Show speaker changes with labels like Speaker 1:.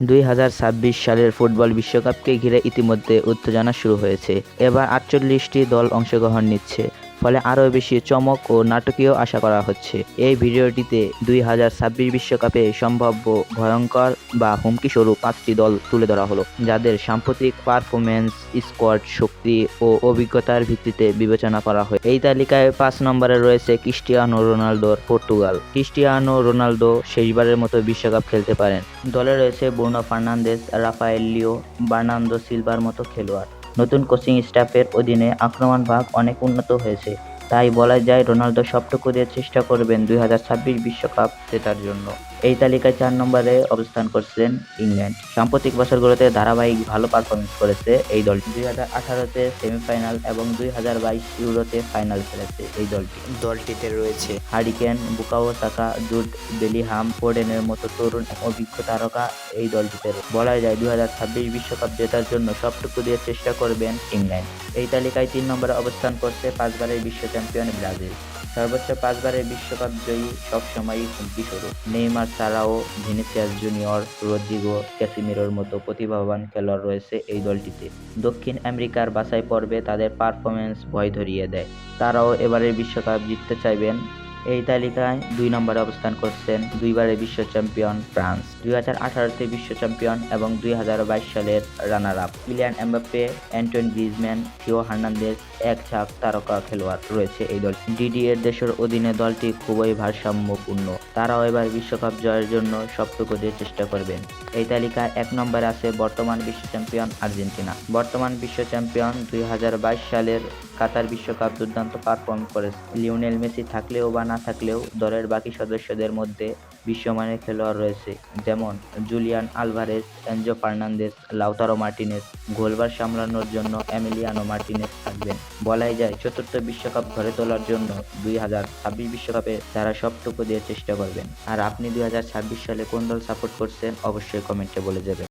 Speaker 1: দুই হাজার ছাব্বিশ সালের ফুটবল বিশ্বকাপকে ঘিরে ইতিমধ্যে উত্তেজনা শুরু হয়েছে। এবার আটচল্লিশটি দল অংশগ্রহণ নিচ্ছে। ফলে আরও বেশি চমক ও নাটকীয় আশা করা হচ্ছে। এই ভিডিওটিতে দুই হাজার ছাব্বিশ বিশ্বকাপে সম্ভাব্য ভয়ঙ্কর বা হুমকি স্বরূপ পাঁচটি দল তুলে ধরা হলো, যাদের সাম্প্রতিক পারফরমেন্স স্কোয়াড, শক্তি ও অভিজ্ঞতার ভিত্তিতে বিবেচনা করা হয়। এই তালিকায় পাঁচ নম্বরে রয়েছে ক্রিস্টিয়ানো রোনালদোর পর্তুগাল। ক্রিস্টিয়ানো রোনালদো শেষবারের মতো বিশ্বকাপ খেলতে পারেন। দলে রয়েছে Bruno Fernandes, Rafael Leao Bernardo silver মতো খেলোয়াড়। নতুন কোচিং স্টাফের অধীনে আক্রমণ ভাগ অনেক উন্নত হয়েছে। তাই বলা যায়, রোনালদো সবটুকু দিয়ে চেষ্টা করবেন দুই বিশ্বকাপ জেতার জন্য। এই তালিকায় চার নম্বরে অবস্থান করছেন ইংল্যান্ড। সাম্প্রতিক বছরগুলোতে ধারাবাহিক ভালো পারফরমেন্স করেছে এই দলটি। দুই হাজার আঠারোতে সেমিফাইনাল এবং দুই হাজার বাইশ ইউরোতে ফাইনাল খেলেছে এই দলটি।
Speaker 2: দলটিতে রয়েছে।
Speaker 1: হারিকেন বুকাও সাকা জুড বেলিহাম ফোর্ডেনের মতো তরুণ অভিজ্ঞ তারকা এই দলটিতে বলা যায় দুই হাজার ছাব্বিশ বিশ্বকাপ জেতার জন্য সবটুকু দিয়ে চেষ্টা করবেন ইংল্যান্ড। এই তালিকায় তিন নম্বরে অবস্থান করছে পাঁচবারের বিশ্ব চ্যাম্পিয়ন ব্রাজিল। সর্বোচ্চ পাঁচবারের বিশ্বকাপ জয়ী সবসময়ই হুমকি স্বরূপ। নেইমার ছাড়াও ভিনিসিয়াস জুনিয়র, রোদ্রিগো ক্যাসিমিরোর মতো প্রতিভাবান খেলোয়াড় রয়েছে এই দলটিতে। দক্ষিণ আমেরিকার বাছাই পর্বে তাদের পারফরমেন্স ভয় ধরিয়ে দেয়। তারাও এবারের বিশ্বকাপ জিততে চাইবেন এই তালিকায় দুই নম্বরে অবস্থান করছেন দুইবারের বিশ্ব চ্যাম্পিয়ন ফ্রান্স, দুই হাজার আঠারোতে বিশ্ব চ্যাম্পিয়ন এবং দুই হাজার বাইশ সালের runner up Kylian Mbappe, Antoine Griezmann Theo Hernandez এক ঝাঁক তারকা খেলোয়াড় রয়েছে এই দল। ডিডি এর দেশের অধীনে দলটি খুবই ভারসাম্যপূর্ণ। তারাও এবার বিশ্বকাপ জয়ের জন্য সবটুকু দিয়ে চেষ্টা করবেন। এই তালিকায় এক নম্বরে আছে বর্তমান বিশ্ব চ্যাম্পিয়ন আর্জেন্টিনা। বর্তমান বিশ্ব চ্যাম্পিয়ন দুই হাজার বাইশ সালের কাতার বিশ্বকাপ দুর্দান্ত পারফর্ম করেছে। লিওনেল মেসি থাকলেও বা না থাকলেও দলের বাকি সদস্যদের মধ্যে বিশ্বমানের খেলোয়াড় রয়েছে, যেমন Julian Alvarez, Enzo Fernandez, Lautaro Martinez goal bar সামলানোর জন্য এমিলিয়ানো মার্টিনেস থাকবেন। বলাই যায়, চতুর্থ বিশ্বকাপ ঘরে তোলার জন্য দুই হাজার ছাব্বিশ বিশ্বকাপে তারা সবটুকু দিয়ে চেষ্টা করবেন। আর আপনি দুই হাজার ছাব্বিশ সালে কোন দল সাপোর্ট করছেন, অবশ্যই কমেন্টে বলে যাবেন।